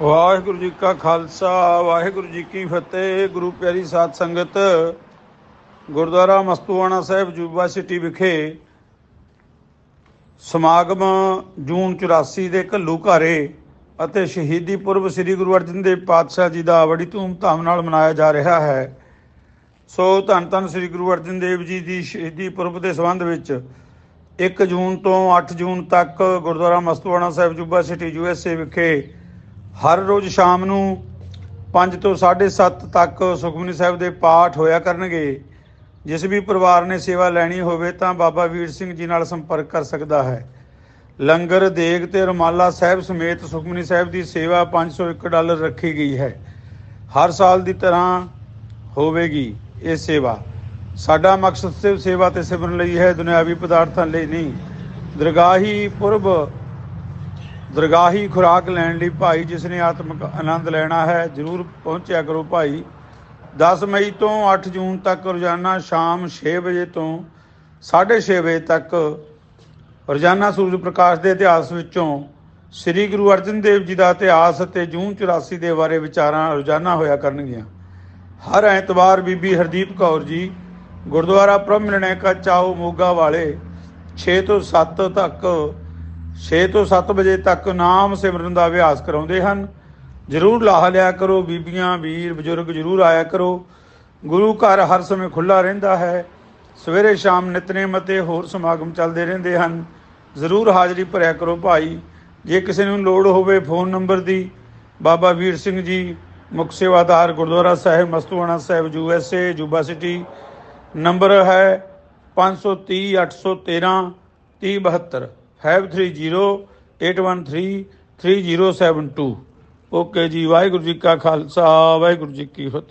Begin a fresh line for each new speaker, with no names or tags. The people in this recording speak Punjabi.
ਵਾਹਿਗੁਰੂ ਜੀ ਕਾ ਖਾਲਸਾ, ਵਾਹਿਗੁਰੂ ਜੀ ਕੀ ਫਤਿਹ, ਗੁਰੂ ਪਿਆਰੀ ਸਾਧ ਸੰਗਤ, ਗੁਰਦੁਆਰਾ ਮਸਤੂਆਣਾ ਸਾਹਿਬ, ਜੂਬਾ ਸਿਟੀ ਵਿਖੇ ਸਮਾਗਮ ਜੂਨ 84 ਦੇ ਘੱਲੂ ਘਾਰੇ ਅਤੇ ਸ਼ਹੀਦੀ ਪੁਰਬ ਸ੍ਰੀ ਗੁਰੂ ਅਰਜਨ ਦੇਵ ਪਾਤਸ਼ਾਹ ਜੀ ਦਾ ਬੜੀ ਧੂਮਧਾਮ ਨਾਲ ਮਨਾਇਆ ਜਾ ਰਿਹਾ ਹੈ। ਸੋ ਧੰਨ ਧੰਨ ਸ੍ਰੀ ਗੁਰੂ ਅਰਜਨ ਦੇਵ ਜੀ ਦੀ ਸ਼ਹੀਦੀ ਪੁਰਬ ਦੇ ਸੰਬੰਧ ਵਿੱਚ 1 ਜੂਨ ਤੋਂ 8 ਜੂਨ ਤੱਕ Gurdwara Mastuana Sahib, Yuba City USA ਵਿਖੇ ਹਰ ਰੋਜ਼ ਸ਼ਾਮ ਨੂੰ 5 ਤੋਂ 7:30 ਤੱਕ ਸੁਖਮਨੀ ਸਾਹਿਬ ਦੇ ਪਾਠ ਹੋਇਆ ਕਰਨਗੇ। ਜਿਸ ਵੀ ਪਰਿਵਾਰ ਨੇ ਸੇਵਾ ਲੈਣੀ ਹੋਵੇ ਤਾਂ ਬਾਬਾ ਵੀਰ ਸਿੰਘ ਜੀ ਨਾਲ ਸੰਪਰਕ ਕਰ ਸਕਦਾ ਹੈ। ਲੰਗਰ, ਦੇਗ ਤੇ ਰਮਾਲਾ ਸਾਹਿਬ ਸਮੇਤ ਸੁਖਮਨੀ ਸਾਹਿਬ ਦੀ ਸੇਵਾ 501 ਡਾਲਰ ਰੱਖੀ ਗਈ ਹੈ। ਹਰ ਸਾਲ ਦੀ ਤਰ੍ਹਾਂ ਹੋਵੇਗੀ ਇਹ ਸੇਵਾ। ਸਾਡਾ ਮਕਸਦ ਸਿਰਫ ਸੇਵਾ ਤੇ ਸਿਮਰਨ ਲਈ ਹੈ, ਦੁਨਿਆਵੀ ਪਦਾਰਥਾਂ ਲਈ ਨਹੀਂ। ਦਰਗਾਹੀ ਪੁਰਬ ਦਰਗਾਹੀ ਖੁਰਾਕ ਲੈਣ ਲਈ ਭਾਈ ਜਿਸ ਨੇ ਆਤਮਿਕ ਆਨੰਦ ਲੈਣਾ ਹੈ, ਜਰੂਰ ਪਹੁੰਚਿਆ ਕਰੋ ਭਾਈ। 10 ਮਈ ਤੋਂ 8 ਜੂਨ ਤੱਕ ਰੋਜ਼ਾਨਾ ਸ਼ਾਮ 6 ਵਜੇ ਤੋਂ 6:30 ਵਜੇ ਤੱਕ ਰੋਜ਼ਾਨਾ ਸੂਰਜ ਪ੍ਰਕਾਸ਼ ਦੇ ਇਤਿਹਾਸ ਵਿੱਚੋਂ ਸ੍ਰੀ ਗੁਰੂ ਅਰਜਨ ਦੇਵ ਜੀ ਦਾ ਇਤਿਹਾਸ ਅਤੇ ਜੂਨ 84 ਦੇ ਬਾਰੇ ਵਿਚਾਰਾਂ ਰੋਜ਼ਾਨਾ ਹੋਇਆ ਕਰਨਗੀਆਂ। ਹਰ ਐਤਵਾਰ ਬੀਬੀ ਹਰਦੀਪ ਕੌਰ ਜੀ ਗੁਰਦੁਆਰਾ ਪ੍ਰਭ ਨਿਰਣੈ ਕਾ ਚਾਓ ਮੋਗਾ ਵਾਲੇ 6 ਤੋਂ 7 ਤੱਕ 6 ਤੋਂ 7 ਵਜੇ ਤੱਕ ਨਾਮ ਸਿਮਰਨ ਦਾ ਅਭਿਆਸ ਕਰਾਉਂਦੇ ਹਨ। ਜਰੂਰ ਲਾਹ ਲਿਆ ਕਰੋ, ਬੀਬੀਆਂ, ਵੀਰ, ਬਜ਼ੁਰਗ ਜਰੂਰ ਆਇਆ ਕਰੋ। ਗੁਰੂ ਘਰ ਹਰ ਸਮੇਂ ਖੁੱਲਾ ਰਹਿੰਦਾ ਹੈ। ਸਵੇਰੇ ਸ਼ਾਮ ਨਿਤਨੇਮ ਅਤੇ ਹੋਰ ਸਮਾਗਮ ਚੱਲਦੇ ਰਹਿੰਦੇ ਹਨ। ਜ਼ਰੂਰ ਹਾਜ਼ਰੀ ਭਰਿਆ ਕਰੋ ਭਾਈ। ਜੇ ਕਿਸੇ ਨੂੰ ਲੋੜ ਹੋਵੇ ਫੋਨ ਨੰਬਰ ਦੀ, ਬਾਬਾ ਵੀਰ ਸਿੰਘ ਜੀ, ਮੁੱਖ ਸੇਵਾਦਾਰ Gurdwara Sahib, Mastuana Sahib, U S A Yuba City, number ਹੈ 530 813 3072 5308133072 ਓਕੇ ਜੀ ਵਾਹਿਗੁਰੂ ਜੀ ਕਾ ਖਾਲਸਾ ਵਾਹਿਗੁਰੂ ਜੀ ਕੀ ਫਤਿਹ